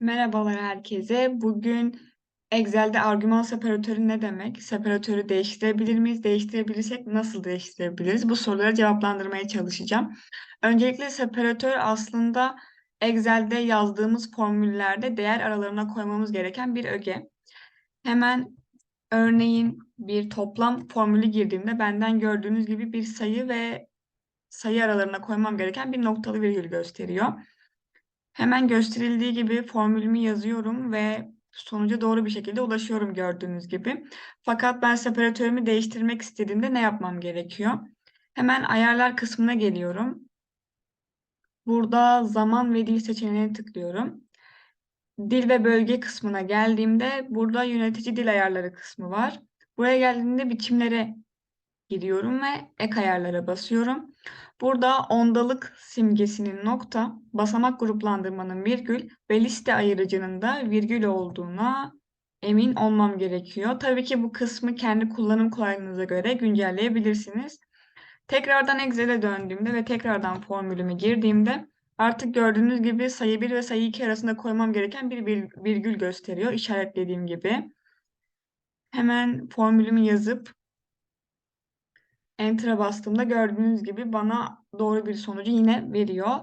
Merhabalar herkese. Bugün Excel'de argüman separatörü ne demek? Separatörü değiştirebilir miyiz? Değiştirebilirsek nasıl değiştirebiliriz? Bu soruları cevaplandırmaya çalışacağım. Öncelikle separatör aslında Excel'de yazdığımız formüllerde değer aralarına koymamız gereken bir öge. Hemen örneğin bir toplam formülü girdiğimde benden gördüğünüz gibi bir sayı ve sayı aralarına koymam gereken bir noktalı virgül gösteriyor. Hemen gösterildiği gibi formülümü yazıyorum ve sonuca doğru bir şekilde ulaşıyorum gördüğünüz gibi. Fakat ben separatörümü değiştirmek istediğimde ne yapmam gerekiyor? Hemen ayarlar kısmına geliyorum. Burada zaman ve dil seçeneğine tıklıyorum. Dil ve bölge kısmına geldiğimde burada yönetici dil ayarları kısmı var. Buraya geldiğimde biçimlere giriyorum ve ek ayarlara basıyorum. Burada ondalık simgesinin nokta, basamak gruplandırmanın virgül ve liste ayırıcının da virgül olduğuna emin olmam gerekiyor. Tabii ki bu kısmı kendi kullanım kolaylığınıza göre güncelleyebilirsiniz. Tekrardan Excel'e döndüğümde ve tekrardan formülümü girdiğimde artık gördüğünüz gibi sayı 1 ve sayı 2 arasında koymam gereken bir vir- virgül gösteriyor işaretlediğim gibi. Hemen formülümü yazıp Enter'a bastığımda gördüğünüz gibi bana doğru bir sonucu yine veriyor.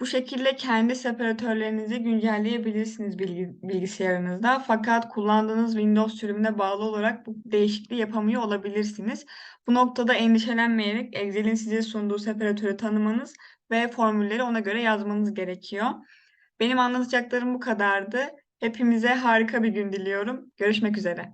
Bu şekilde kendi separatörlerinizi güncelleyebilirsiniz bilgi, bilgisayarınızda. Fakat kullandığınız Windows sürümüne bağlı olarak bu değişikliği yapamıyor olabilirsiniz. Bu noktada endişelenmeyerek Excel'in size sunduğu separatörü tanımanız ve formülleri ona göre yazmanız gerekiyor. Benim anlatacaklarım bu kadardı. Hepimize harika bir gün diliyorum. Görüşmek üzere.